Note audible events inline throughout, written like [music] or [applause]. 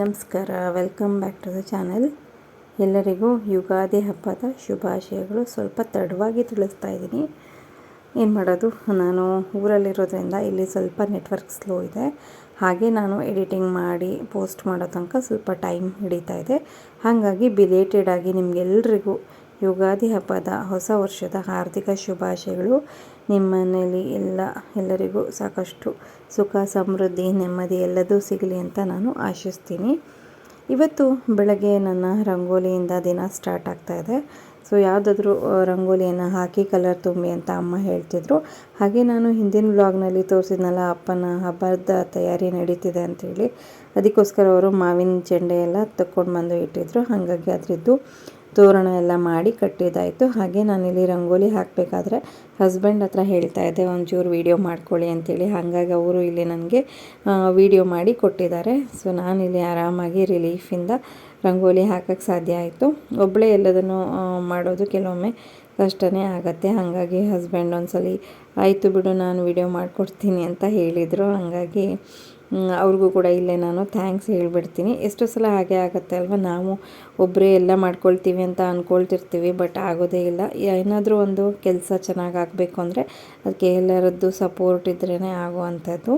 ನಮಸ್ಕಾರ. Welcome back to the channel ಎಲ್ಲರಿಗೂ ಯುಗಾದಿ ಹಬ್ಬದ ಶುಭಾಶಯಗಳು. ಸ್ವಲ್ಪ ತಡವಾಗಿ ತಿಳಿಸ್ತಾ ಇದ್ದೀನಿ. ಏನು ಮಾಡೋದು? ನಾನು ಊರಲ್ಲಿರೋದ್ರಿಂದ ಇಲ್ಲಿ ಸ್ವಲ್ಪ ನೆಟ್ವರ್ಕ್ ಸ್ಲೋ ಇದೆ. ಹಾಗೆ ನಾನು ಎಡಿಟಿಂಗ್ ಮಾಡಿ ಪೋಸ್ಟ್ ಮಾಡೋ ತನಕ ಸ್ವಲ್ಪ ಟೈಮ್ ಹಿಡಿತಾ ಇದೆ. ಹಾಗಾಗಿ ಬಿಲೇಟೆಡ್ ಆಗಿ ನಿಮಗೆಲ್ರಿಗೂ ಯುಗಾದಿ ಹಬ್ಬದ ಹೊಸ ವರ್ಷದ ಹಾರ್ದಿಕ ಶುಭಾಶಯಗಳು ನಿಮ್ಮನೇಲಿ ಎಲ್ಲ, ಎಲ್ಲರಿಗೂ ಸಾಕಷ್ಟು ಸುಖ, ಸಮೃದ್ಧಿ, ನೆಮ್ಮದಿ ಎಲ್ಲದೂ ಸಿಗಲಿ ಅಂತ ನಾನು ಆಶಿಸ್ತೀನಿ. ಇವತ್ತು ಬೆಳಗ್ಗೆ ನನ್ನ ರಂಗೋಲಿಯಿಂದ ದಿನ ಸ್ಟಾರ್ಟ್ ಆಗ್ತಾ ಇದೆ. ಸೊ, ಯಾವುದಾದ್ರೂ ರಂಗೋಲಿಯನ್ನು ಹಾಕಿ ಕಲರ್ ತುಂಬಿ ಅಂತ ಅಮ್ಮ ಹೇಳ್ತಿದ್ರು. ಹಾಗೆ ನಾನು ಹಿಂದಿನ ವ್ಲಾಗ್ನಲ್ಲಿ ತೋರಿಸಿದ್ನಲ್ಲ, ಅಪ್ಪನ ಹಬ್ಬದ ತಯಾರಿ ನಡೀತಿದೆ ಅಂಥೇಳಿ ಅದಕ್ಕೋಸ್ಕರ ಅವರು ಮಾವಿನ ಚೆಂಡೆ ಎಲ್ಲ ಬಂದು ಇಟ್ಟಿದ್ರು. ಹಾಗಾಗಿ ಅದರದ್ದು ತೋರಣ ಎಲ್ಲ ಮಾಡಿ ಕಟ್ಟಿದ್ದಾಯಿತು ಹಾಗೆ ನಾನಿಲ್ಲಿ ರಂಗೋಲಿ ಹಾಕಬೇಕಾದ್ರೆ ಹಸ್ಬೆಂಡ್ ಹತ್ರ ಹೇಳ್ತಾ ಇದ್ದೆ, ಒಂಚೂರು ವೀಡಿಯೋ ಮಾಡ್ಕೊಳ್ಳಿ ಅಂತೇಳಿ. ಹಾಗಾಗಿ ಅವರು ಇಲ್ಲಿ ನನಗೆ ವೀಡಿಯೋ ಮಾಡಿ ಕೊಟ್ಟಿದ್ದಾರೆ. ಸೊ ನಾನಿಲ್ಲಿ ಆರಾಮಾಗಿ ರಿಲೀಫಿಂದ ರಂಗೋಲಿ ಹಾಕೋಕ್ಕೆ ಸಾಧ್ಯ ಆಯಿತು. ಒಬ್ಬಳೇ ಎಲ್ಲದನ್ನು ಮಾಡೋದು ಕೆಲವೊಮ್ಮೆ ಕಷ್ಟನೇ ಆಗುತ್ತೆ. ಹಾಗಾಗಿ ಹಸ್ಬೆಂಡ್ ಒಂದ್ಸಲಿ, ಆಯಿತು ಬಿಡು, ನಾನು ವೀಡಿಯೋ ಮಾಡಿಕೊಡ್ತೀನಿ ಅಂತ ಹೇಳಿದರು. ಹಾಗಾಗಿ ಅವ್ರಿಗೂ ಕೂಡ ಇಲ್ಲೇ ನಾನು ಥ್ಯಾಂಕ್ಸ್ ಹೇಳಿಬಿಡ್ತೀನಿ. ಎಷ್ಟೋ ಸಲ ಹಾಗೆ ಆಗುತ್ತೆ ಅಲ್ವಾ? ನಾವು ಒಬ್ಬರೇ ಎಲ್ಲ ಮಾಡ್ಕೊಳ್ತೀವಿ ಅಂತ ಅಂದ್ಕೊಳ್ತಿರ್ತೀವಿ ಬಟ್ ಆಗೋದೇ ಇಲ್ಲ. ಏನಾದರೂ ಒಂದು ಕೆಲಸ ಚೆನ್ನಾಗಿ ಆಗಬೇಕು ಅಂದರೆ ಅದಕ್ಕೆ ಎಲ್ಲರದ್ದು ಸಪೋರ್ಟ್ ಇದ್ರೇ ಆಗುವಂಥದ್ದು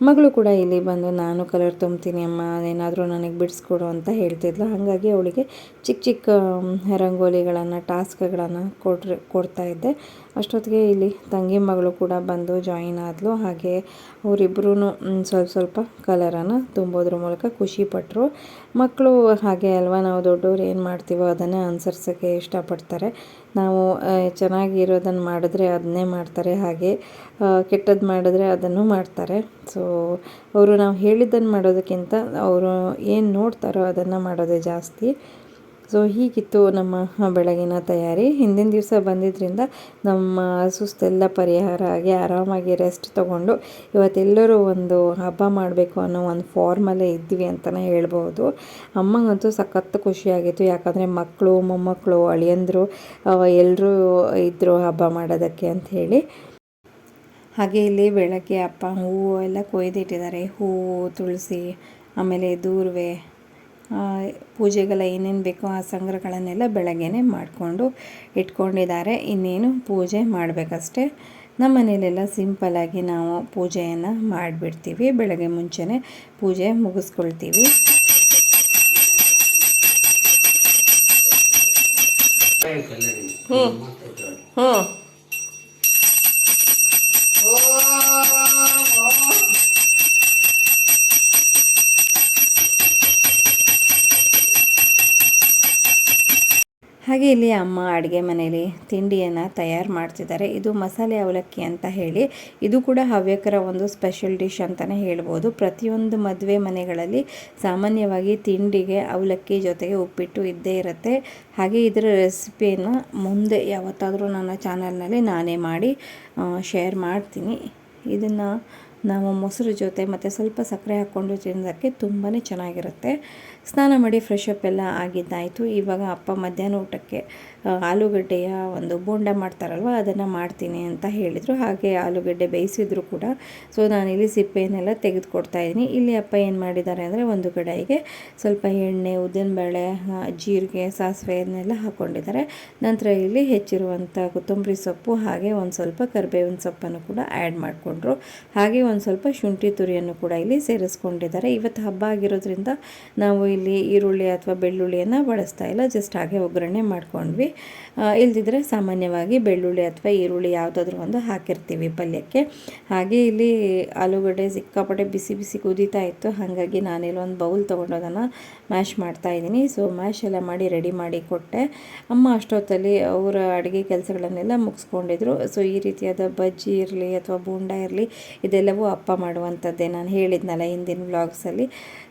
ಮಗಳು ಕೂಡ ಇಲ್ಲಿ ಬಂದು, ನಾನು ಕಲರ್ ತುಂಬ್ತೀನಿ ಅಮ್ಮ, ಏನಾದರೂ ನನಗೆ ಬಿಡಿಸ್ಕೊಡು ಅಂತ ಹೇಳ್ತಿದ್ಲು. ಹಾಗಾಗಿ ಅವಳಿಗೆ ಚಿಕ್ಕ ಚಿಕ್ಕ ರಂಗೋಲಿಗಳನ್ನು ಟಾಸ್ಕ್ಗಳನ್ನು ಕೊಡ್ರಿ ಕೊಡ್ತಾಯಿದ್ದೆ ಅಷ್ಟೊತ್ತಿಗೆ ಇಲ್ಲಿ ತಂಗಿ ಮಗಳು ಕೂಡ ಬಂದು ಜಾಯಿನ್ ಆದಳು ಹಾಗೆ ಅವರಿಬ್ಬರೂ ಸ್ವಲ್ಪ ಸ್ವಲ್ಪ ಕಲರನ್ನು ತುಂಬೋದ್ರ ಮೂಲಕ ಖುಷಿಪಟ್ಟರು ಮಕ್ಕಳು ಹಾಗೆ ಅಲ್ವಾ, ನಾವು ದೊಡ್ಡವ್ರು ಏನು ಮಾಡ್ತೀವೋ ಅದನ್ನೇ ಅನುಸರಿಸೋಕ್ಕೆ ಇಷ್ಟಪಡ್ತಾರೆ. ನಾವು ಚೆನ್ನಾಗಿರೋದನ್ನು ಮಾಡಿದ್ರೆ ಅದನ್ನೇ ಮಾಡ್ತಾರೆ. ಹಾಗೆ ಕೆಟ್ಟದ್ದು ಮಾಡಿದ್ರೆ ಅದನ್ನು ಮಾಡ್ತಾರೆ. ಸೊ ಅವರು ನಾವು ಹೇಳಿದ್ದನ್ನು ಮಾಡೋದಕ್ಕಿಂತ ಅವರು ಏನು ನೋಡ್ತಾರೋ ಅದನ್ನು ಮಾಡೋದೇ ಜಾಸ್ತಿ. ಸೊ ಹೀಗಿತ್ತು ನಮ್ಮ ಬೆಳಗಿನ ತಯಾರಿ. ಹಿಂದಿನ ದಿವಸ ಬಂದಿದ್ದರಿಂದ ನಮ್ಮ ಸುಸ್ತೆಲ್ಲ ಪರಿಹಾರ ಆಗಿ ಆರಾಮಾಗಿ ರೆಸ್ಟ್ ತೊಗೊಂಡು ಇವತ್ತೆಲ್ಲರೂ ಒಂದು ಹಬ್ಬ ಮಾಡಬೇಕು ಅನ್ನೋ ಒಂದು ಫಾರ್ಮಲ್ಲೇ ಇದ್ವಿ ಅಂತಲೇ ಹೇಳ್ಬೋದು. ಅಮ್ಮಂಗಂತೂ ಸಖತ್ತು ಖುಷಿಯಾಗಿತ್ತು. ಯಾಕಂದರೆ ಮಕ್ಕಳು, ಮೊಮ್ಮಕ್ಕಳು, ಅಳಿಯಂದರು ಎಲ್ಲರೂ ಇದ್ದರು ಹಬ್ಬ ಮಾಡೋದಕ್ಕೆ ಅಂಥೇಳಿ ಹಾಗೆ ಇಲ್ಲಿ ಬೆಳಗ್ಗೆ ಅಪ್ಪ ಹೂವು ಎಲ್ಲ ಕೊಯ್ದಿಟ್ಟಿದ್ದಾರೆ. ಹೂವು ತುಳಸಿ, ಆಮೇಲೆ ದೂರ್ವೆ ಪೂಜೆಗೆಲ್ಲ ಏನೇನು ಬೇಕೋ ಆ ಸಂಗ್ರಹಗಳನ್ನೆಲ್ಲ ಬೆಳಗ್ಗೆನೇ ಮಾಡಿಕೊಂಡು ಇಟ್ಕೊಂಡಿದ್ದಾರೆ. ಇನ್ನೇನು ಪೂಜೆ ಮಾಡಬೇಕಷ್ಟೆ. ನಮ್ಮ ಮನೇಲೆಲ್ಲ ಸಿಂಪಲಾಗಿ ನಾವು ಪೂಜೆಯನ್ನು ಮಾಡಿಬಿಡ್ತೀವಿ. ಬೆಳಗ್ಗೆ ಮುಂಚೆನೇ ಪೂಜೆ ಮುಗಿಸ್ಕೊಳ್ತೀವಿ. ಹ್ಞೂ ಹ್ಞೂ ಹಾಗೆ ಇಲ್ಲಿ ಅಮ್ಮ ಅಡುಗೆ ಮನೆಯಲ್ಲಿ ತಿಂಡಿಯನ್ನು ತಯಾರು ಮಾಡ್ತಿದ್ದಾರೆ. ಇದು ಮಸಾಲೆ ಅವಲಕ್ಕಿ ಅಂತ ಹೇಳಿ. ಇದು ಕೂಡ ಹವ್ಯಕರ ಒಂದು ಸ್ಪೆಷಲ್ ಡಿಶ್ ಅಂತಲೇ ಹೇಳ್ಬೋದು. ಪ್ರತಿಯೊಂದು ಮದುವೆ ಮನೆಗಳಲ್ಲಿ ಸಾಮಾನ್ಯವಾಗಿ ತಿಂಡಿಗೆ ಅವಲಕ್ಕಿ ಜೊತೆಗೆ ಉಪ್ಪಿಟ್ಟು ಇದ್ದೇ ಇರುತ್ತೆ. ಹಾಗೆ ಇದರ ರೆಸಿಪಿಯನ್ನು ಮುಂದೆ ಯಾವತ್ತಾದರೂ ನನ್ನ ಚಾನಲ್ನಲ್ಲಿ ನಾನೇ ಮಾಡಿ ಶೇರ್ ಮಾಡ್ತೀನಿ. ಇದನ್ನು ನಾವು ಮೊಸರು ಜೊತೆ ಮತ್ತು ಸ್ವಲ್ಪ ಸಕ್ಕರೆ ಹಾಕ್ಕೊಂಡು ತಿನ್ನೋದಕ್ಕೆ ತುಂಬಾ ಚೆನ್ನಾಗಿರುತ್ತೆ. ಸ್ನಾನ ಮಾಡಿ ಫ್ರೆಶ್ ಅಪ್ ಎಲ್ಲ ಆಗಿದ್ದಾಯಿತು. ಇವಾಗ ಅಪ್ಪ ಮಧ್ಯಾಹ್ನ ಊಟಕ್ಕೆ ಆಲೂಗಡ್ಡೆಯ ಒಂದು ಬೋಂಡ ಮಾಡ್ತಾರಲ್ವ, ಅದನ್ನು ಮಾಡ್ತೀನಿ ಅಂತ ಹೇಳಿದರು. ಹಾಗೆ ಆಲೂಗಡ್ಡೆ ಬೇಯಿಸಿದ್ರು ಕೂಡ. ಸೊ ನಾನಿಲ್ಲಿ ಸಿಪ್ಪೆಯನ್ನೆಲ್ಲ ತೆಗೆದುಕೊಡ್ತಾ ಇದ್ದೀನಿ. ಇಲ್ಲಿ ಅಪ್ಪ ಏನು ಮಾಡಿದ್ದಾರೆ ಅಂದರೆ ಒಂದು ಕಡೆಗೆ ಸ್ವಲ್ಪ ಎಣ್ಣೆ, ಉದ್ದಿನಬೇಳೆ ಜೀರಿಗೆ ಸಾಸಿವೆಯನ್ನೆಲ್ಲ ಹಾಕ್ಕೊಂಡಿದ್ದಾರೆ ನಂತರ ಇಲ್ಲಿ ಹೆಚ್ಚಿರುವಂಥ ಕೊತ್ತಂಬರಿ ಸೊಪ್ಪು, ಹಾಗೆ ಒಂದು ಸ್ವಲ್ಪ ಕರಿಬೇವಿನ ಸೊಪ್ಪನ್ನು ಕೂಡ ಆ್ಯಡ್ ಮಾಡಿಕೊಂಡ್ರು. ಹಾಗೆ ಒಂದು ಸ್ವಲ್ಪ ಶುಂಠಿ ತುರಿಯನ್ನು ಕೂಡ ಇಲ್ಲಿ ಸೇರಿಸ್ಕೊಂಡಿದ್ದಾರೆ. ಇವತ್ತು ಹಬ್ಬ ಆಗಿರೋದ್ರಿಂದ ನಾವು ಇಲ್ಲಿ ಈರುಳ್ಳಿ ಅಥವಾ ಬೆಳ್ಳುಳ್ಳಿಯನ್ನು ಬಳಸ್ತಾ ಇಲ್ಲ ಜಸ್ಟ್ ಹಾಗೆ ಒಗ್ಗರಣೆ ಮಾಡ್ಕೊಂಡ್ವಿ. ಇಲ್ದಿದ್ರೆ ಸಾಮಾನ್ಯವಾಗಿ ಬೆಳ್ಳುಳ್ಳಿ ಅಥವಾ ಈರುಳ್ಳಿ ಯಾವುದಾದ್ರೂ ಒಂದು ಹಾಕಿರ್ತೀವಿ ಪಲ್ಯಕ್ಕೆ. ಹಾಗೆ ಇಲ್ಲಿ ಆಲೂಗಡ್ಡೆ ಸಿಕ್ಕಾಪಟ್ಟೆ ಬಿಸಿ ಬಿಸಿ ಕುದೀತಾ ಇತ್ತು, ಹಾಗಾಗಿ ನಾನಿಲ್ಲಿ ಒಂದು ಬೌಲ್ ತೊಗೊಂಡೋದನ್ನು ಮ್ಯಾಶ್ ಮಾಡ್ತಾ ಇದ್ದೀನಿ. ಸೊ ಮ್ಯಾಶ್ ಎಲ್ಲ ಮಾಡಿ ರೆಡಿ ಮಾಡಿ ಕೊಟ್ಟೆ. ಅಮ್ಮ ಅಷ್ಟೊತ್ತಲ್ಲಿ ಅವರ ಅಡುಗೆ ಕೆಲಸಗಳನ್ನೆಲ್ಲ ಮುಗಿಸ್ಕೊಂಡಿದ್ರು. ಸೊ ಈ ರೀತಿಯಾದ ಬಜ್ಜಿ ಇರಲಿ ಅಥವಾ ಬೂಂಡ ಇರಲಿ, ಇದೆಲ್ಲವೂ ಅಪ್ಪ ಮಾಡುವಂಥದ್ದೇ. ನಾನು ಹೇಳಿದ್ನಲ್ಲ ಹಿಂದಿನ ವ್ಲಾಗ್ಸಲ್ಲಿ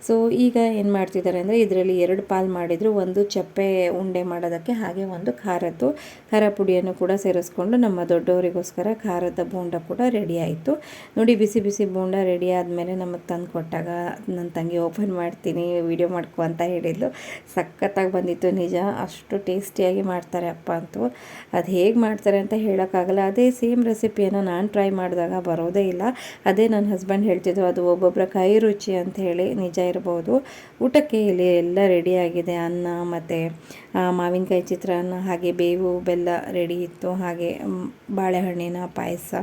ಸೊ ಈಗ ಏನು ಮಾಡ್ತಿದ್ದಾರೆ ಅಂದರೆ ಇದರಲ್ಲಿ ಎರಡು ಪಾಲ್ ಮಾಡಿದರು, ಒಂದು ಚಪ್ಪೆ ಉಂಡೆ ಮಾಡೋದಕ್ಕೆ ಹಾಗೆ ಒಂದು ಖಾರದ್ದು. ಖಾರ ಪುಡಿಯನ್ನು ಕೂಡ ಸೇರಿಸ್ಕೊಂಡು ನಮ್ಮ ದೊಡ್ಡವರಿಗೋಸ್ಕರ ಖಾರದ ಬೋಂಡ ಕೂಡ ರೆಡಿ ಆಯಿತು. ನೋಡಿ, ಬಿಸಿ ಬಿಸಿ ಬೋಂಡ ರೆಡಿ ಆದಮೇಲೆ ನಮಗೆ ತಂದು ಕೊಟ್ಟಾಗ ನನ್ನ ತಂಗಿ, ಓಪನ್ ಮಾಡ್ತೀನಿ, ವಿಡಿಯೋ ಮಾಡ್ಕೊ ಅಂತ ಹೇಳಿದ್ಲು. ಸಖತ್ತಾಗಿ ಬಂದಿತ್ತು, ನಿಜ. ಅಷ್ಟು ಟೇಸ್ಟಿಯಾಗಿ ಮಾಡ್ತಾರೆ ಅಪ್ಪ ಅಂತೂ. ಅದು ಹೇಗೆ ಮಾಡ್ತಾರೆ ಅಂತ ಹೇಳೋಕ್ಕಾಗಲ್ಲ. ಅದೇ ಸೇಮ್ ರೆಸಿಪಿಯನ್ನು ನಾನು ಟ್ರೈ ಮಾಡಿದಾಗ ಬರೋದೇ ಇಲ್ಲ. ಅದೇ ನನ್ನ ಹಸ್ಬೆಂಡ್ ಹೇಳ್ತಿದ್ರು, ಅದು ಒಬ್ಬೊಬ್ಬರ ಕೈ ರುಚಿ ಅಂತ ಹೇಳಿ. ನಿಜ ಇರ್ಬೋದು. ಊಟಕ್ಕೆ ಇಲ್ಲಿ ಎಲ್ಲ ರೆಡಿಯಾಗಿದೆ ಅನ್ನ ಮತ್ತು ಮಾವಿನಕಾಯಿ ಚಿತ್ರಾನ್ನ ಹಾಗೆ ಬೇವು, ಬೆಲ್ಲ ರೆಡಿ ಇತ್ತು. ಹಾಗೆ ಬಾಳೆಹಣ್ಣಿನ ಪಾಯಸ.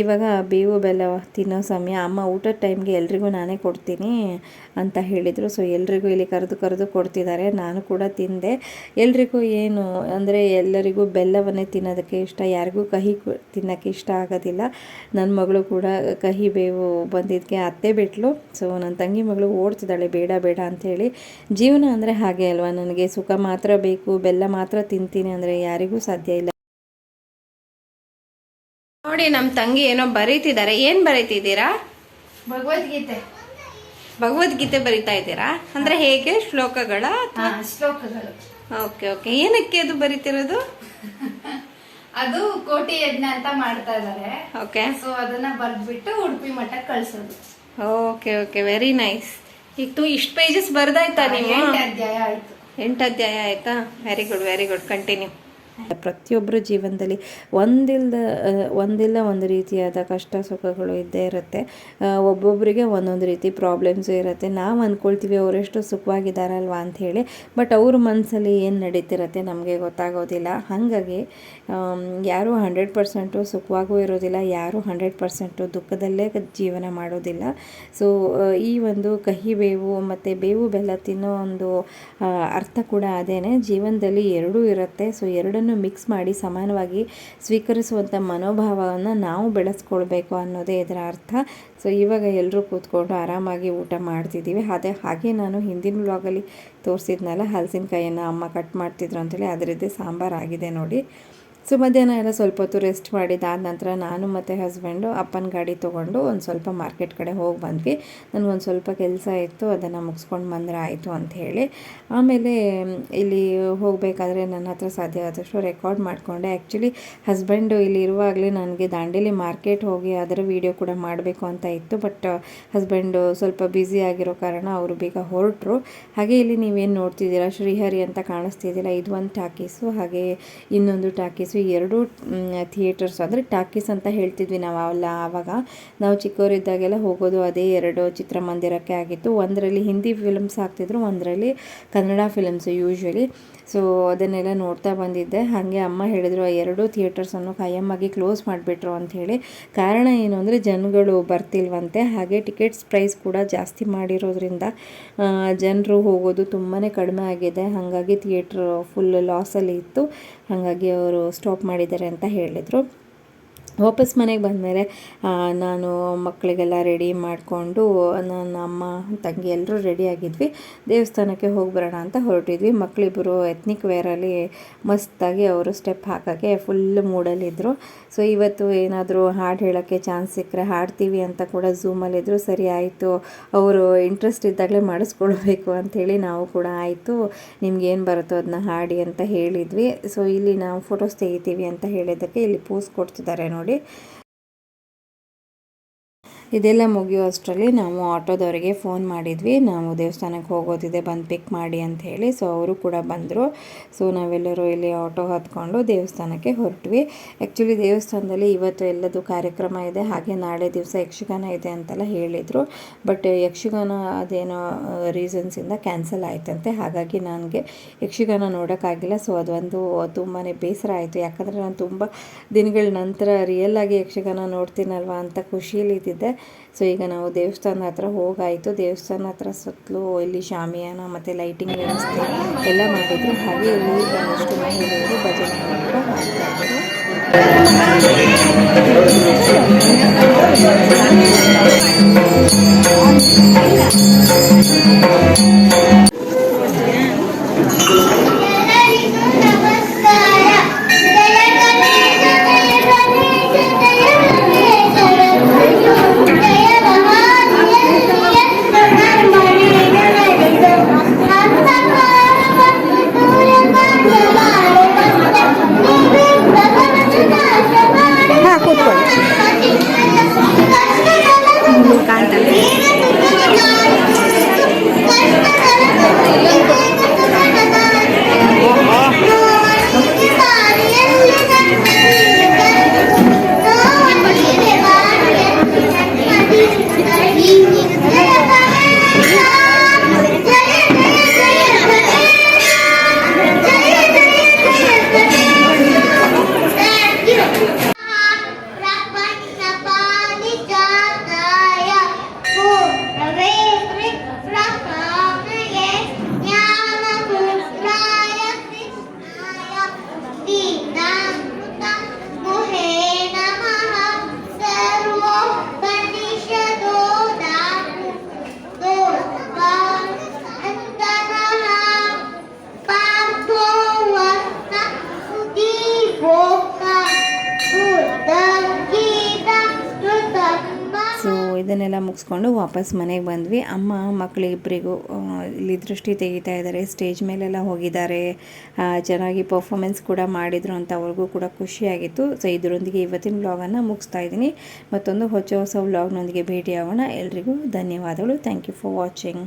ಇವಾಗ ಬೇವು ಬೆಲ್ಲ ತಿನ್ನೋ ಸಮಯ, ಅಮ್ಮ ಊಟದ ಟೈಮ್ಗೆ ಎಲ್ರಿಗೂ ನಾನೇ ಕೊಡ್ತೀನಿ ಅಂತ ಹೇಳಿದರು. ಸೊ ಎಲ್ರಿಗೂ ಇಲ್ಲಿ ಕರೆದು ಕರೆದು ಕೊಡ್ತಿದ್ದಾರೆ. ನಾನು ಕೂಡ ತಿಂದೆ. ಎಲ್ರಿಗೂ ಏನು ಅಂದರೆ ಎಲ್ಲರಿಗೂ ಬೆಲ್ಲವನ್ನೇ ತಿನ್ನೋದಕ್ಕೆ ಇಷ್ಟ. ಯಾರಿಗೂ ಕಹಿ ತಿನ್ನೋಕ್ಕೆ ಇಷ್ಟ ಆಗೋದಿಲ್ಲ. ನನ್ನ ಮಗಳು ಕೂಡ ಕಹಿ ಬೇವು ಬಂದಿದ್ದಕ್ಕೆ ಅತ್ತೆ ಬಿಟ್ಲು. ಸೊ ನನ್ನ ತಂಗಿ ಮಗಳು ಓಡ್ತಿದ್ದಾಳೆ, ಬೇಡ ಬೇಡ ಅಂಥೇಳಿ ಜೀವನ ಅಂದರೆ ಹಾಗೆ ಅಲ್ವಾ? ನನಗೆ ಸುಖ ಮಾತ್ರ ಬೇಕು, ಬೆಲ್ಲ ಮಾತ್ರ ತಿಂತೀನಿ ಅಂದರೆ ಯಾರಿಗೂ ಸಾಧ್ಯ ಇಲ್ಲ. ನೋಡಿ ನಮ್ಮ ತಂಗಿ ಏನೋ ಬರೀತಿದ್ದಾರೆ. ಏನ್ ಬರೀತಿದ್ದೀರಾ? ಭಗವದ್ಗೀತೆ. ಭಗವದ್ಗೀತೆ ಬರಿತಾ ಇದ್ದೀರಾ? ಅಂದ್ರೆ ಹೇಗೆ? ಶ್ಲೋಕಗಳ ಶ್ಲೋಕಗಳು. Okay okay. ಏನಕ್ಕೆ ಅದು ಬರಿತಿರೋದು? [laughs] ಅದು ಕೋಟಿ ಯಜ್ಞ ಅಂತ ಮಾಡ್ತಾ ಇದಾರೆ. ಓಕೆ. ಸೊ ಅದನ್ನ ಬರ್ದ್ಬಿಟ್ಟು ಉಡುಪಿ ಮಠಕ್ಕೆ ಕಳ್ಸೋದು. Okay okay. ವೆರಿ ನೈಸ್ ಈಗ ತು ಇಷ್ಟು ಪೇಜಸ್ ಬರ್ದಾಯ್ತಾ ನೀವು? ಎಂಟು ಅಧ್ಯಾಯ ಆಯ್ತು. ಎಂಟು ಅಧ್ಯಾಯ ಆಯ್ತಾ? Very good very good continue ಪ್ರತಿಯೊಬ್ಬರ ಜೀವನದಲ್ಲಿ ಒಂದಿಲ್ಲದ ಒಂದಿಲ್ಲ ಒಂದು ರೀತಿಯಾದ ಕಷ್ಟ ಸುಖಗಳು ಇದ್ದೇ ಇರುತ್ತೆ. ಒಬ್ಬೊಬ್ಬರಿಗೆ ಒಂದೊಂದು ರೀತಿ ಪ್ರಾಬ್ಲಮ್ಸು ಇರುತ್ತೆ. ನಾವು ಅಂದ್ಕೊಳ್ತೀವಿ ಅವರೆಷ್ಟು ಸುಖವಾಗಿದ್ದಾರಲ್ವಾ ಅಂಥೇಳಿ ಬಟ್ ಅವ್ರ ಮನಸ್ಸಲ್ಲಿ ಏನು ನಡೀತಿರುತ್ತೆ ನಮಗೆ ಗೊತ್ತಾಗೋದಿಲ್ಲ. ಹಾಗಾಗಿ ಯಾರು ಹಂಡ್ರೆಡ್ ಪರ್ಸೆಂಟು ಸುಖವಾಗೂ ಇರೋದಿಲ್ಲ, ಯಾರೂ ಹಂಡ್ರೆಡ್ ಪರ್ಸೆಂಟು ದುಃಖದಲ್ಲೇ ಜೀವನ ಮಾಡೋದಿಲ್ಲ. ಸೊ ಈ ಒಂದು ಕಹಿ ಬೇವು ಮತ್ತು ಬೇವು ಬೆಲ್ಲ ತಿನ್ನೋ ಒಂದು ಅರ್ಥ ಕೂಡ ಅದೇನೆ. ಜೀವನದಲ್ಲಿ ಎರಡೂ ಇರುತ್ತೆ. ಸೊ ಎರಡನ್ನು ಮಿಕ್ಸ್ ಮಾಡಿ ಸಮಾನವಾಗಿ ಸ್ವೀಕರಿಸುವಂಥ ಮನೋಭಾವವನ್ನು ನಾವು ಬೆಳೆಸ್ಕೊಳ್ಬೇಕು ಅನ್ನೋದೇ ಇದರ ಅರ್ಥ. ಸೊ ಇವಾಗ ಎಲ್ಲರೂ ಕೂತ್ಕೊಂಡು ಆರಾಮಾಗಿ ಊಟ ಮಾಡ್ತಿದ್ದೀವಿ. ಅದೇ ಹಾಗೆ ನಾನು ಹಿಂದಿನ ವ್ಲಾಗಲ್ಲಿ ತೋರಿಸಿದ್ನಲ್ಲ ಹಲಸಿನಕಾಯಿಯನ್ನು ಅಮ್ಮ ಕಟ್ ಮಾಡ್ತಿದ್ರು ಅಂತೇಳಿ, ಅದರದ್ದೇ ಸಾಂಬಾರು ಆಗಿದೆ ನೋಡಿ. ಸೊ, ಮಧ್ಯಾಹ್ನ ಎಲ್ಲ ಸ್ವಲ್ಪ ಹೊತ್ತು ರೆಸ್ಟ್ ಮಾಡಿದಾದ ನಂತರ ನಾನು ಮತ್ತು ಹಸ್ಬೆಂಡು ಅಪ್ಪನ ಗಾಡಿ ತೊಗೊಂಡು ಒಂದು ಸ್ವಲ್ಪ ಮಾರ್ಕೆಟ್ ಕಡೆ ಹೋಗಿ ಬಂದ್ವಿ. ನನಗೊಂದು ಸ್ವಲ್ಪ ಕೆಲಸ ಇತ್ತು, ಅದನ್ನು ಮುಗಿಸ್ಕೊಂಡು ಬಂದರೆ ಆಯಿತು ಅಂತ ಹೇಳಿ. ಆಮೇಲೆ ಇಲ್ಲಿ ಹೋಗಬೇಕಾದ್ರೆ ನನ್ನ ಹತ್ರ ಸಾಧ್ಯ ಆದಷ್ಟು ರೆಕಾರ್ಡ್ ಮಾಡಿಕೊಂಡೆ. ಆ್ಯಕ್ಚುಲಿ ಹಸ್ಬೆಂಡು ಇಲ್ಲಿ ಇರುವಾಗಲೇ ನನಗೆ ದಾಂಡೇಲಿ ಮಾರ್ಕೆಟ್ ಹೋಗಿ ಅದರ ವೀಡಿಯೋ ಕೂಡ ಮಾಡಬೇಕು ಅಂತ ಇತ್ತು. ಬಟ್ ಹಸ್ಬೆಂಡು ಸ್ವಲ್ಪ ಬ್ಯುಸಿ ಆಗಿರೋ ಕಾರಣ ಅವರು ಬೇಗ ಹೊರಟರು. ಹಾಗೆ ಇಲ್ಲಿ ನೀವೇನು ನೋಡ್ತಿದ್ದೀರಾ? ಶ್ರೀಹರಿ ಅಂತ ಕಾಣಿಸ್ತಿದ್ದಿಲ್ಲ. ಇದು ಒಂದು ಟಾಕೀಸು, ಹಾಗೆ ಇನ್ನೊಂದು ಟಾಕೀಸು ಎರಡು ಥಿಯೇಟರ್ಸ್ ಅಂದರೆ ಟಾಕೀಸ್ ಅಂತ ಹೇಳ್ತಿದ್ವಿ ನಾವು ಅಲ್ಲ, ಆವಾಗ. ನಾವು ಚಿಕ್ಕವರಿದ್ದಾಗೆಲ್ಲ ಹೋಗೋದು ಅದೇ ಎರಡು ಚಿತ್ರಮಂದಿರಕ್ಕೆ ಆಗಿತ್ತು. ಒಂದರಲ್ಲಿ ಹಿಂದಿ ಫಿಲಮ್ಸ್ ಆಗ್ತಿದ್ರು, ಒಂದರಲ್ಲಿ ಕನ್ನಡ ಫಿಲಮ್ಸ್ ಯೂಶ್ವಲಿ ಸೊ ಅದನ್ನೆಲ್ಲ ನೋಡ್ತಾ ಬಂದಿದ್ದೆ. ಹಾಗೆ ಅಮ್ಮ ಹೇಳಿದರು, ಆ ಎರಡೂ ಥಿಯೇಟರ್ಸನ್ನು ಖಾಯಮ್ಮಾಗಿ ಕ್ಲೋಸ್ ಮಾಡಿಬಿಟ್ರು ಅಂಥೇಳಿ ಕಾರಣ ಏನು ಅಂದರೆ, ಜನಗಳು ಬರ್ತಿಲ್ವಂತೆ. ಹಾಗೆ ಟಿಕೆಟ್ಸ್ ಪ್ರೈಸ್ ಕೂಡ ಜಾಸ್ತಿ ಮಾಡಿರೋದ್ರಿಂದ ಜನರು ಹೋಗೋದು ತುಂಬಾ ಕಡಿಮೆ ಆಗಿದೆ. ಹಾಗಾಗಿ ಥಿಯೇಟ್ರ್ ಫುಲ್ ಲಾಸಲ್ಲಿ ಇತ್ತು. ಹಾಗಾಗಿ ಅವರು ಸ್ಟಾಪ್ ಮಾಡಿದ್ದಾರೆ ಅಂತ ಹೇಳಿದರು. ವಾಪಸ್ ಮನೆಗೆ ಬಂದಮೇಲೆ ನಾನು ಮಕ್ಕಳಿಗೆಲ್ಲ ರೆಡಿ ಮಾಡಿಕೊಂಡು, ನನ್ನ ಅಮ್ಮ, ತಂಗಿ ಎಲ್ಲರೂ ರೆಡಿ ಆಗಿದ್ವಿ. ದೇವಸ್ಥಾನಕ್ಕೆ ಹೋಗಿ ಬರೋಣ ಅಂತ ಹೊರಟಿದ್ವಿ. ಮಕ್ಕಳಿಬ್ಬರು ಎತ್ನಿಕ್ ವೇರಲ್ಲಿ ಮಸ್ತಾಗಿ ಅವರು ಸ್ಟೆಪ್ ಹಾಕೋಕ್ಕೆ ಫುಲ್ ಮೂಡಲ್ಲಿದ್ದರು ಸೊ ಇವತ್ತು ಏನಾದರೂ ಹಾಡು ಹೇಳೋಕ್ಕೆ ಚಾನ್ಸ್ ಸಿಕ್ಕರೆ ಹಾಡ್ತೀವಿ ಅಂತ ಕೂಡ ಝೂಮಲ್ಲಿದ್ದರು ಸರಿ ಆಯಿತು, ಅವರು ಇಂಟ್ರೆಸ್ಟ್ ಇದ್ದಾಗಲೇ ಮಾಡಿಸ್ಕೊಳ್ಬೇಕು ಅಂಥೇಳಿ ನಾವು ಕೂಡ ಆಯಿತು ನಿಮ್ಗೇನು ಬರುತ್ತೋ ಅದನ್ನ ಹಾಡಿ ಅಂತ ಹೇಳಿದ್ವಿ. ಸೊ ಇಲ್ಲಿ ನಾವು ಫೋಟೋಸ್ ತೆಗಿತೀವಿ ಅಂತ ಹೇಳಿದ್ದಕ್ಕೆ ಇಲ್ಲಿ ಪೋಸ್ ಕೊಡ್ತಿದ್ದಾರೆ ನೋಡಿ. ನೋಡಿ ಇದೆಲ್ಲ ಮುಗಿಯೋ ಅಷ್ಟರಲ್ಲಿ ನಾವು ಆಟೋದವರಿಗೆ ಫೋನ್ ಮಾಡಿದ್ವಿ. ನಾವು ದೇವಸ್ಥಾನಕ್ಕೆ ಹೋಗೋದಿದೆ, ಬಂದು ಪಿಕ್ ಮಾಡಿ ಅಂತ ಹೇಳಿ. ಸೊ ಅವರು ಕೂಡ ಬಂದರು. ಸೊ ನಾವೆಲ್ಲರೂ ಇಲ್ಲಿ ಆಟೋ ಹತ್ಕೊಂಡು ದೇವಸ್ಥಾನಕ್ಕೆ ಹೊರಟ್ವಿ. ಆ್ಯಕ್ಚುಲಿ ದೇವಸ್ಥಾನದಲ್ಲಿ ಇವತ್ತು ಎಲ್ಲದು ಕಾರ್ಯಕ್ರಮ ಇದೆ. ಹಾಗೆ ನಾಳೆ ದಿವಸ ಯಕ್ಷಗಾನ ಇದೆ ಅಂತೆಲ್ಲ ಹೇಳಿದರು. ಬಟ್ ಯಕ್ಷಗಾನ ಅದೇನೋ ರೀಸನ್ಸಿಂದ ಕ್ಯಾನ್ಸಲ್ ಆಯ್ತಂತೆ. ಹಾಗಾಗಿ ನನಗೆ ಯಕ್ಷಗಾನ ನೋಡೋಕ್ಕಾಗಿಲ್ಲ. ಸೊ ಅದೊಂದು ತುಂಬಾ ಬೇಸರ ಆಯಿತು. ಯಾಕಂದರೆ ನಾನು ತುಂಬ ದಿನಗಳ ನಂತರ ರಿಯಲ್ ಆಗಿ ಯಕ್ಷಗಾನ ನೋಡ್ತೀನಲ್ವಾ ಅಂತ ಖುಷಿಯಲ್ಲಿದ್ದಿದ್ದೆ. ಸೊ ಈಗ ನಾವು ದೇವಸ್ಥಾನದ ಹತ್ರ ಹೋಗಾಯಿತು. ದೇವಸ್ಥಾನ ಹತ್ರ ಸುತ್ತಲೂ ಇಲ್ಲಿ ಶಾಮಿಯಾನ ಮತ್ತು ಲೈಟಿಂಗ್ ವ್ಯವಸ್ಥೆ ಎಲ್ಲ ಮಾಡಿದ್ರು. ಹಾಗೆ ಇಲ್ಲಿ ಒಂದಷ್ಟು ಮಹಿಳೆಯರು ಭಜನೆ ಕೂಡ ಅದನ್ನೆಲ್ಲ ಮುಗಿಸ್ಕೊಂಡು ವಾಪಸ್ ಮನೆಗೆ ಬಂದ್ವಿ. ಅಮ್ಮ ಮಕ್ಕಳಿಬ್ಬರಿಗೂ ಇಲ್ಲಿ ದೃಷ್ಟಿ ತೆಗಿತಾ ಇದ್ದಾರೆ. ಸ್ಟೇಜ್ ಮೇಲೆಲ್ಲ ಹೋಗಿದ್ದಾರೆ. ಚೆನ್ನಾಗಿ ಪರ್ಫಾಮೆನ್ಸ್ ಕೂಡ ಮಾಡಿದರು ಅಂತ ಅವ್ರಿಗೂ ಕೂಡ ಖುಷಿಯಾಗಿತ್ತು. ಸೊ ಇದರೊಂದಿಗೆ ಇವತ್ತಿನ ವ್ಲಾಗನ್ನು ಮುಗಿಸ್ತಾ ಇದ್ದೀನಿ. ಮತ್ತೊಂದು ಹೊಸ ಹೊಸ ವ್ಲಾಗ್ನೊಂದಿಗೆ ಭೇಟಿಯಾಗೋಣ. ಎಲ್ರಿಗೂ ಧನ್ಯವಾದಗಳು. Thank you for watching